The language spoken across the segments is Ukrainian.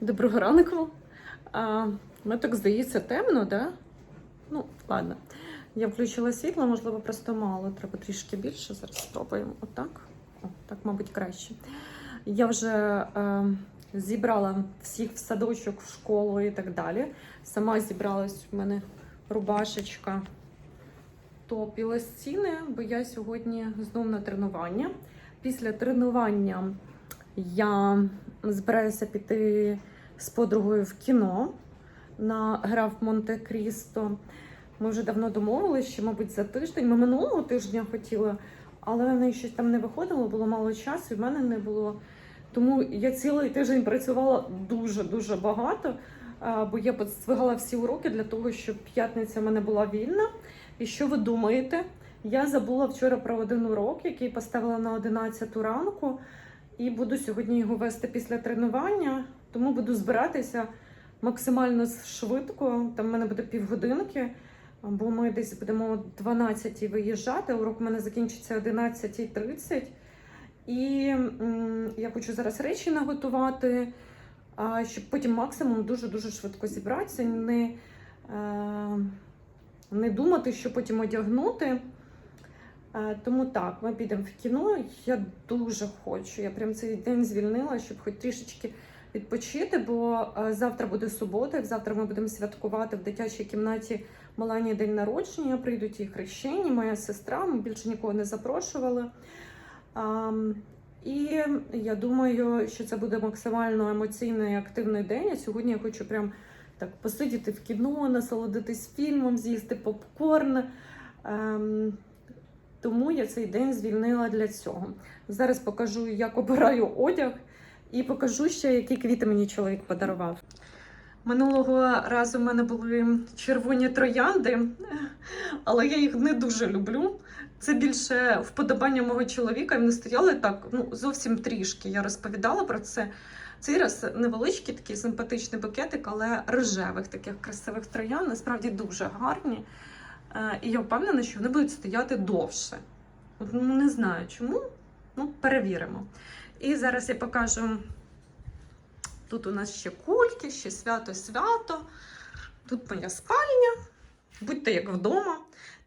Доброго ранку. А, ми так здається темно, да? Ну, ладно. Я включила світло, можливо, просто мало. Треба трішки більше. Зараз спробуємо. Отак. О, так, мабуть, краще. Я вже е, зібрала всіх в садочок, в школу і так далі. Сама зібралась в мене рубашечка топ і лосіни, бо я сьогодні знов на тренування. Після тренування я збираюся піти з подругою в кіно на граф Монте-Крісто. Ми вже давно домовилися, що, мабуть, за тиждень. Ми минулого тижня хотіли, але в щось там не виходило, було мало часу, і в мене не було. Тому я цілий тиждень працювала дуже-дуже багато, бо я подствигала всі уроки для того, щоб п'ятниця в мене була вільна. І що ви думаєте? Я забула вчора про один урок, який поставила на 11 ранку, і буду сьогодні його вести після тренування, тому буду збиратися максимально швидко. Там в мене буде півгодинки, бо ми десь будемо о 12 виїжджати. Урок у мене закінчиться о 11.30. І я хочу зараз речі наготувати, щоб потім максимум дуже-дуже швидко зібратися, не, е, не думати, що потім одягнути. Е, Тому так, ми підемо в кіно. Я дуже хочу. Я прям цей день звільнила, щоб хоч трішечки відпочити, бо е, завтра буде субота, завтра ми будемо святкувати в дитячій кімнаті Малані день народження. Прийдуть і хрещені, моя сестра. Ми більше нікого не запрошували. І я думаю, що це буде максимально емоційний і активний день. А сьогодні я хочу прям так посидіти в кіно, насолодитись фільмом, з'їсти попкорн. Тому я цей день звільнила для цього. Зараз покажу, як обираю одяг, і покажу ще, які квіти мені чоловік подарував. Минулого разу в мене були червоні троянди, але я їх не дуже люблю. Це більше вподобання мого чоловіка. Вони стояли так, ну зовсім трішки. Я розповідала про це. Цей раз невеличкий такий симпатичний букетик, але рожевих таких красивих троян, насправді дуже гарні. Е, І я впевнена, що вони будуть стояти довше. Ну, не знаю чому, ну перевіримо. І зараз я покажу. Тут у нас ще кульки, ще свято-свято. Тут моя спальня. Будьте як вдома.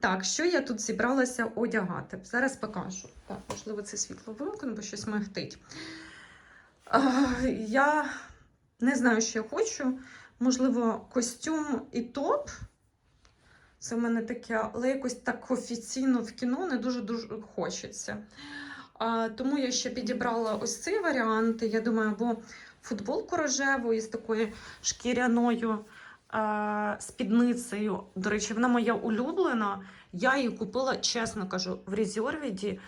Так, що я тут зібралася одягати? Зараз покажу. Так, можливо, це світло вимкну, бо щось мигтить. Я не знаю, що я хочу. Можливо, костюм і топ. Це в мене таке, але якось так офіційно в кіно не дуже дуже хочеться. А, тому я ще підібрала ось цей варіант. Я думаю, або футболку рожеву із такою шкіряною а, спідницею. До речі, вона моя улюблена. Я її купила, чесно кажу, в резервіді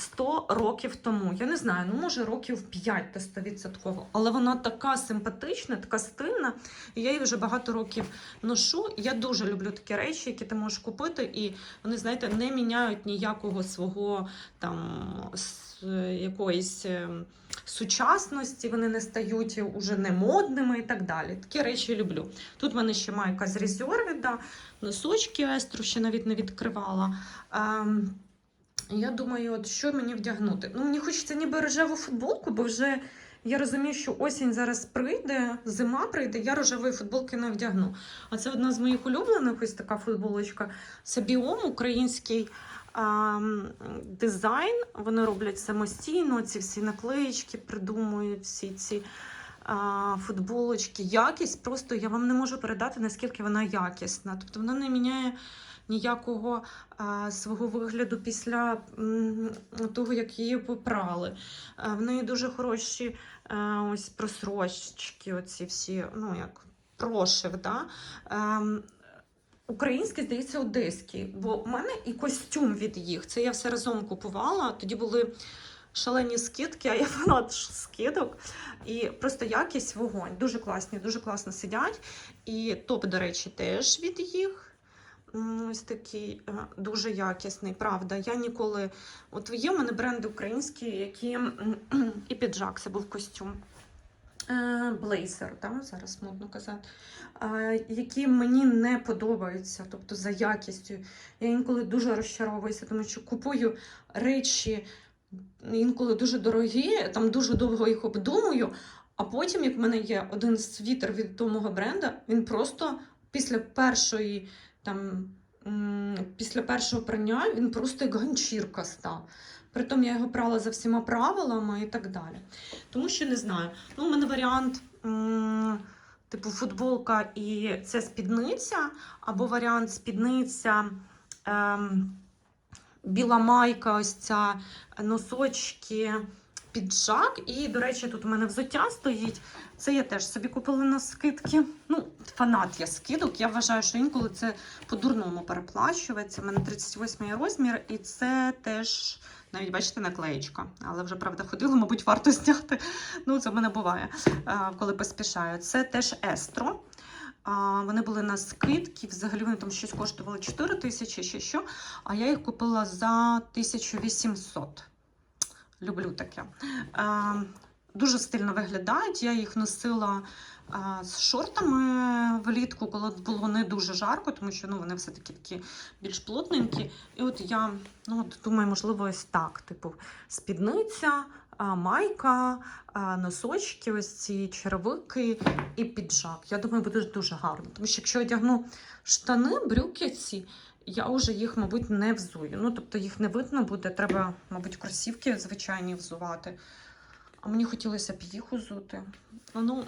100 років тому. Я не знаю, ну може років 5 та 100%. Але вона така симпатична, така стильна. І я її вже багато років ношу. Я дуже люблю такі речі, які ти можеш купити, і вони, знаєте, не міняють ніякого свого там якоїсь е, сучасності, вони не стають уже немодними і так далі. Такі речі люблю. Тут в мене ще майка з резервіда, носочки естру ще навіть не відкривала. Я думаю, от що мені вдягнути? Ну, мені хочеться ніби рожеву футболку, бо вже я розумію, що осінь зараз прийде, зима прийде, я рожевої футболки не вдягну. А це одна з моїх улюблених, ось така футболочка. Це біом український дизайн. Вони роблять самостійно, ці всі наклеїчки придумують, всі ці а, футболочки. Якість просто я вам не можу передати, наскільки вона якісна. Тобто вона не міняє ніякого а, свого вигляду після м, того, як її попрали. А, в неї дуже хороші а, ось просрочки, оці всі, ну як прошив. Да? Ем, Український, здається, одеський, бо в мене і костюм від їх. Це я все разом купувала. Тоді були шалені скидки, а я фанат скидок. І просто якість вогонь. Дуже класні, дуже класно сидять. І топ, до речі, теж від їх. Ось такий е, дуже якісний, правда. Я ніколи. От є в мене бренди українські, які і піджак, це був костюм. Е, Блейзер, да, зараз модно казати, е, які мені не подобаються, тобто за якістю. Я інколи дуже розчаровуюся, тому що купую речі інколи дуже дорогі, там дуже довго їх обдумую, А потім, як в мене є один світер від того бренда, він просто після першої там. Після першого прання він просто як ганчірка став. Притом я його прала за всіма правилами і так далі. Тому що не знаю. Ну, у мене варіант, типу, футболка і це спідниця, або варіант спідниця, ем, біла майка, ось ця носочки, піджак. І, до речі, тут у мене взуття стоїть. Це я теж собі купила на скидки. Ну, фанат я скидок. Я вважаю, що інколи це по-дурному переплачується. У мене 38 розмір, і це теж. Навіть бачите, наклеєчка. Але вже правда ходила, мабуть, варто зняти. Ну, це в мене буває, коли поспішаю. Це теж естро. Вони були на скидці, взагалі вони там щось коштували 4 тисячі чи що. А я їх купила за 1800. Люблю таке. А, Дуже стильно виглядають. Я їх носила а, з шортами влітку, коли було не дуже жарко, тому що ну, вони все-таки такі більш плотненькі. І от я ну, от, думаю, можливо, ось так. Типу, спідниця, а, майка, носочки, ось ці черевики і піджак. Я думаю, буде дуже гарно. Тому що якщо одягну штани, брюки ці, я вже їх, мабуть, не взую. Ну, тобто їх не видно буде. Треба, мабуть, кросівки звичайні взувати. А мені хотілося б їх узути. Ну,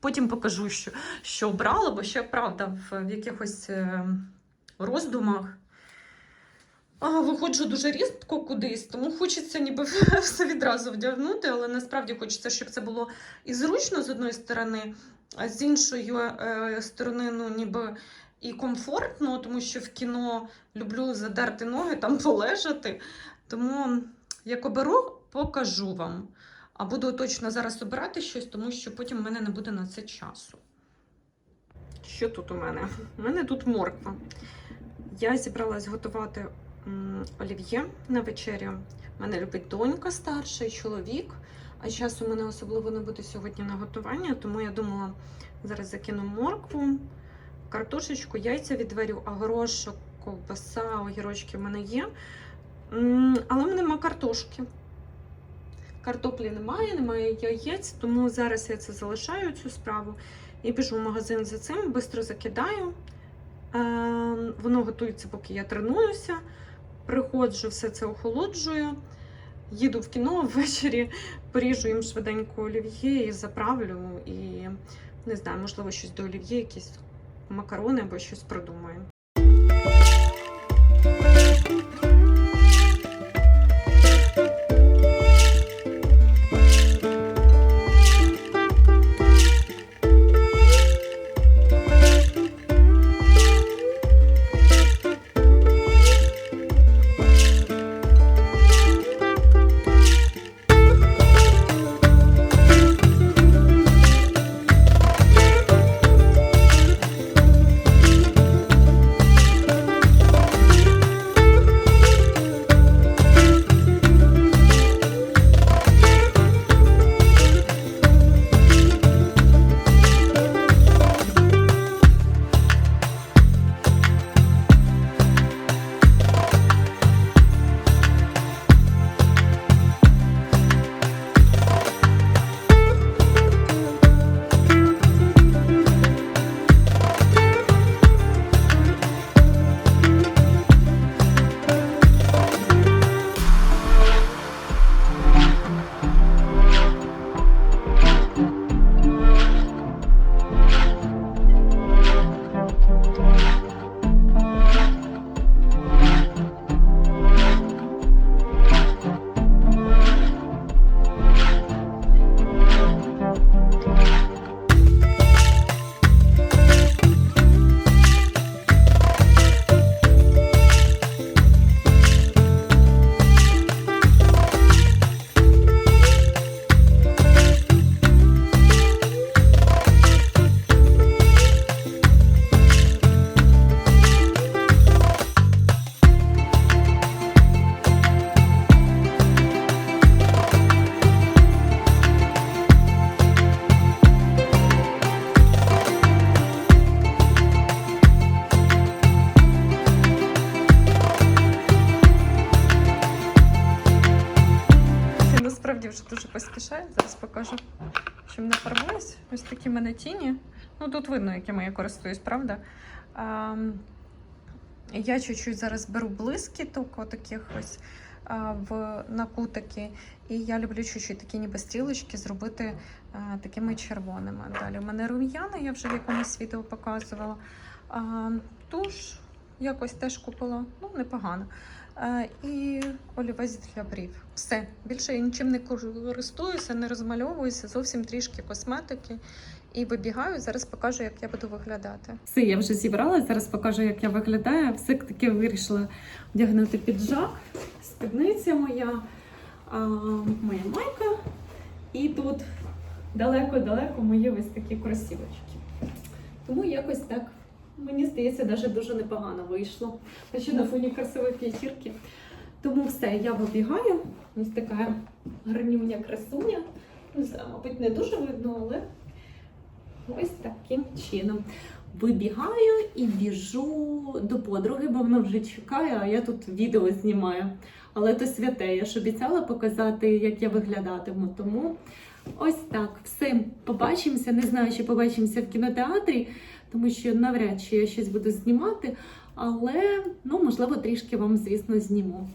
потім покажу, що, що обрала, бо ще правда в, в якихось е, роздумах. А, виходжу дуже різко кудись, тому хочеться ніби все відразу вдягнути, але насправді хочеться, щоб це було і зручно з одної сторони, а з іншої е, сторони, ну, ніби і комфортно, тому що в кіно люблю задерти ноги, там полежати. Тому як оберу, покажу вам. А буду точно зараз обирати щось, тому що потім в мене не буде на це часу. Що тут у мене? У мене тут морква. Я зібралась готувати олів'є на вечерю. Мене любить донька старша і чоловік. А часу у мене особливо не буде сьогодні на готування, тому я думала, зараз закину моркву, картошечку, яйця відварю, а горошок, ковбаса, огірочки в мене є. Але в мене нема картошки. Картоплі немає, немає яєць, тому зараз я це залишаю цю справу і біжу в магазин за цим, швидко закидаю. Е, Воно готується, поки я тренуюся. Приходжу, все це охолоджую. Їду в кіно ввечері, поріжу їм швиденько олів'є і заправлю. І не знаю, можливо, щось до олів'є, якісь макарони або щось придумаю. Мене тіні. Ну, тут видно, якими я користуюсь, правда? А, я чуть-чуть зараз беру блискіток, отаких ось а, в накутики. І я люблю чуть-чуть такі ніби стрілочки зробити а, такими червоними. Далі у мене рум'яна, я вже в якомусь відео показувала. А, туш якось теж купила, ну, непогано. А, і олівець для брів. Все. Більше я нічим не користуюся, не розмальовуюся, зовсім трішки косметики. І вибігаю, зараз покажу, як я буду виглядати. Все, я вже зібралася, зараз покажу, як я виглядаю. Все таки вирішила вдягнути піджак, спідниця моя, а, моя майка. І тут далеко-далеко мої ось такі кросівочки. Тому якось так, мені здається, навіть дуже непогано вийшло. Хоча на фоні красивої п'ятірки. Тому все, я вибігаю. Ось така гарнюня красуня. Не знаю, мабуть, не дуже видно, але ось таким чином. Вибігаю і біжу до подруги, бо вона вже чекає, а я тут відео знімаю. Але то святе, я ж обіцяла показати, як я виглядатиму. Тому ось так. Все, побачимося. Не знаю, чи побачимося в кінотеатрі, тому що навряд чи я щось буду знімати. Але ну, можливо, трішки вам, звісно, зніму.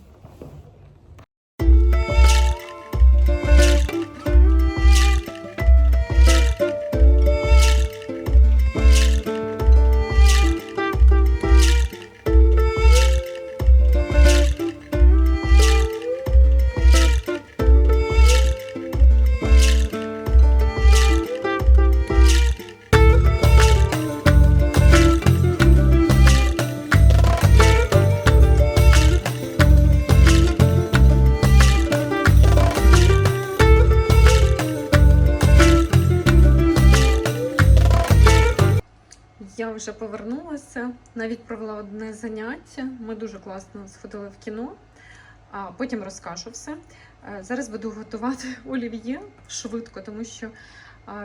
Я вже повернулася, навіть провела одне заняття. Ми дуже класно сходили в кіно, а потім розкажу все. Е, Зараз буду готувати олів'є швидко, тому що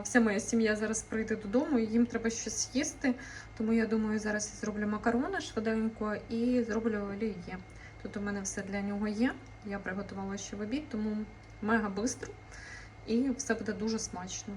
вся моя сім'я зараз прийде додому і їм треба щось їсти. Тому я думаю, зараз я зроблю макарони швиденько і зроблю олів'є. Тут у мене все для нього є. Я приготувала ще в обід, тому мега швидко і все буде дуже смачно.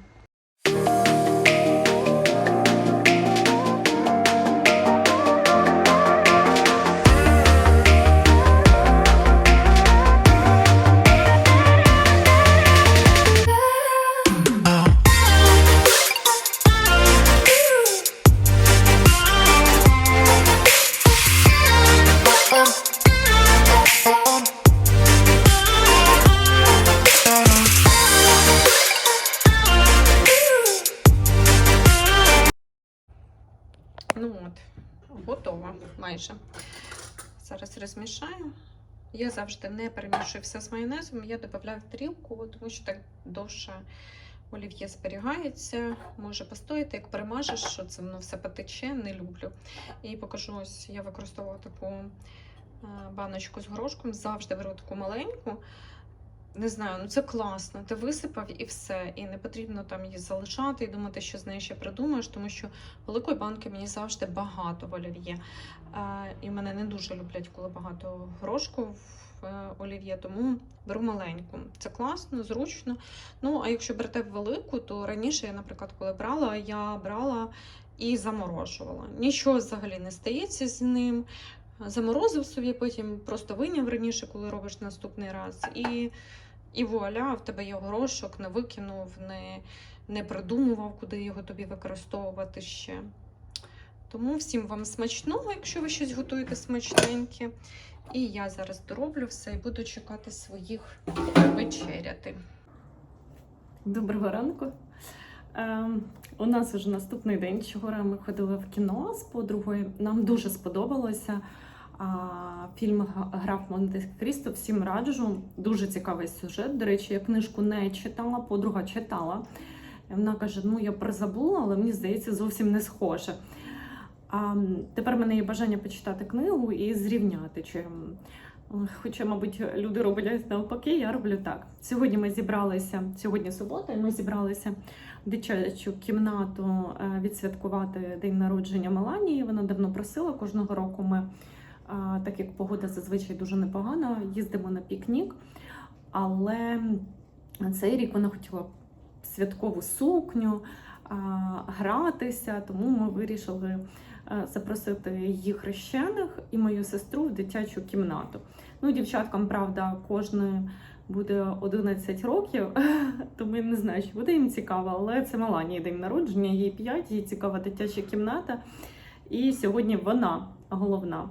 Я завжди не перемішую все з майонезом. Я додаю тарілку, тому що так довше олів'є зберігається. Може постояти, як перемажеш, що це воно все потече, не люблю. І покажу ось, я використовувала таку е, баночку з горошком, завжди беру таку маленьку. Не знаю, ну це класно. Ти висипав і все. І не потрібно там її залишати і думати, що з нею ще придумаєш, тому що великої банки мені завжди багато в олів'є. Е, І мене не дуже люблять, коли багато горошку в е, олів'є, тому беру маленьку. Це класно, зручно. Ну, а якщо берете велику, то раніше я, наприклад, коли брала, я брала і заморожувала. Нічого взагалі не стається з ним. Заморозив собі, потім просто виняв раніше, коли робиш наступний раз. І, і вуаля, в тебе є горошок, не викинув, не, не придумував, куди його тобі використовувати ще. Тому всім вам смачного, якщо ви щось готуєте смачненьке. І я зараз дороблю все і буду чекати своїх вечеряти. Доброго ранку. Ем, у нас вже наступний день. Вчора ми ходили в кіно з подругою. Нам дуже сподобалося. Фільм Граф Монте Крісто. Всім раджу. Дуже цікавий сюжет. До речі, я книжку не читала, подруга читала. Вона каже: ну я призабула, але мені здається, зовсім не схоже. А тепер в мене є бажання почитати книгу і зрівняти. Чи, хоча, мабуть, люди роблять навпаки, я роблю так. Сьогодні ми зібралися, сьогодні субота, і ми зібралися в дитячу кімнату е, відсвяткувати день народження Меланії. Вона давно просила. Кожного року ми, так як погода зазвичай дуже непогана, їздимо на пікнік. Але цей рік вона хотіла святкову сукню, гратися. Тому ми вирішили е, запросити її хрещених і мою сестру в дитячу кімнату. Ну, дівчаткам, правда, кожної буде 11 років, тому я не знаю, чи буде їм цікаво, але це Маланії день народження, їй 5, їй цікава дитяча кімната. І сьогодні вона головна.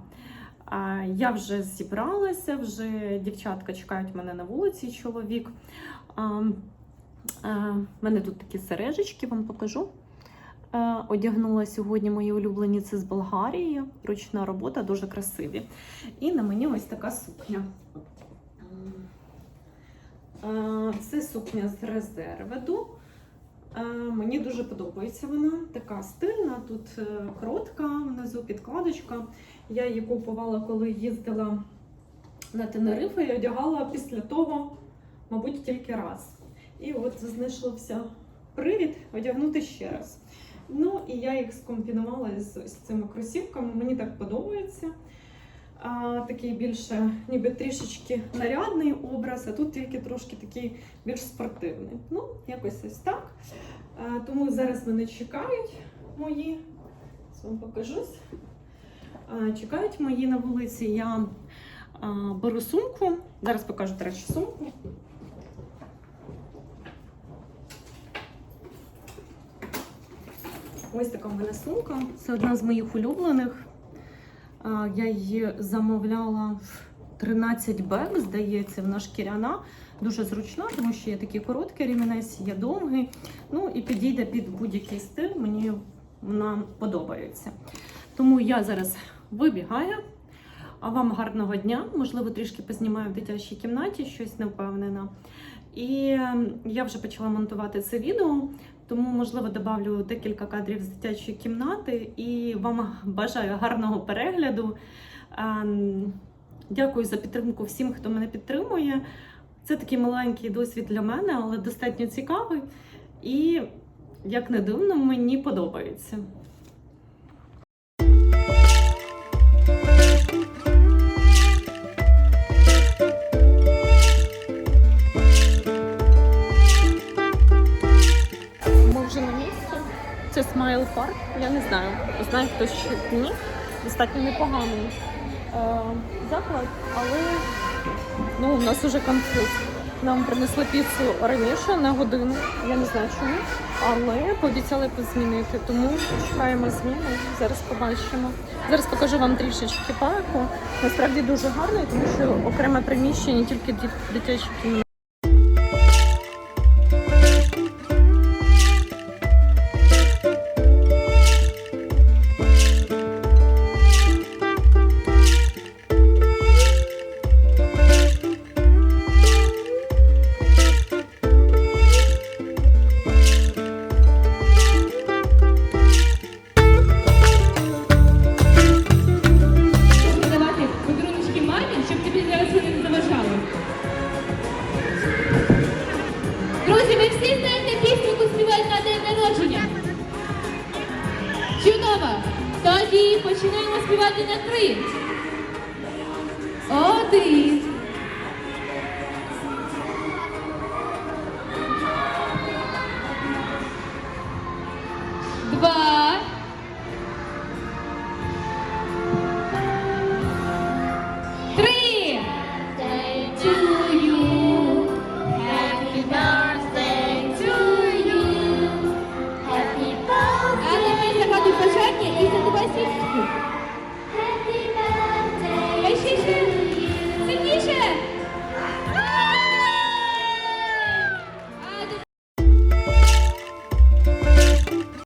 Я вже зібралася, вже дівчатка чекають мене на вулиці, чоловік. А, мене тут такі сережечки, вам покажу. Одягнула сьогодні мої улюблені це з Болгарії. Ручна робота, дуже красиві. І на мені ось така сукня. Це сукня з резерведу. Е, Мені дуже подобається вона. Така стильна, тут е, коротка, внизу підкладочка. Я її купувала, коли їздила на Тенерифе і одягала після того, мабуть, тільки раз. І от знайшовся привід одягнути ще раз. Ну і я їх скомпінувала з ось цими кросівками. Мені так подобається. Такий більше, ніби трішечки нарядний образ, а тут тільки трошки такий більш спортивний. Ну, якось ось так. Тому зараз мене чекають мої. Вам покажусь. Чекають мої на вулиці. Я беру сумку. Зараз покажу, до речі, сумку. Ось така в мене сумка. Це одна з моїх улюблених. Я її замовляла в 13 бек, здається, вона шкіряна. Дуже зручна, тому що є такий короткий рівнець, є довгий. Ну і підійде під будь-який стиль. Мені вона подобається. Тому я зараз вибігаю. А вам гарного дня. Можливо, трішки познімаю в дитячій кімнаті, щось не впевнена. І ем, я вже почала монтувати це відео, тому, можливо, додавлю декілька кадрів з дитячої кімнати і вам бажаю гарного перегляду. Ем, Дякую за підтримку всім, хто мене підтримує. Це такий маленький досвід для мене, але достатньо цікавий. І, як не дивно, мені подобається. Це Смайл Парк. Я не знаю. Знає хтось чи ні. Достатньо непоганий е, заклад, але ну, у нас уже конфуз. Нам принесли піцу раніше на годину. Я не знаю чому, але пообіцяли позмінити. Тому шукаємо зміни. Зараз побачимо. Зараз покажу вам трішечки парку. Насправді дуже гарний, тому що окреме приміщення, тільки дитячі кімнати.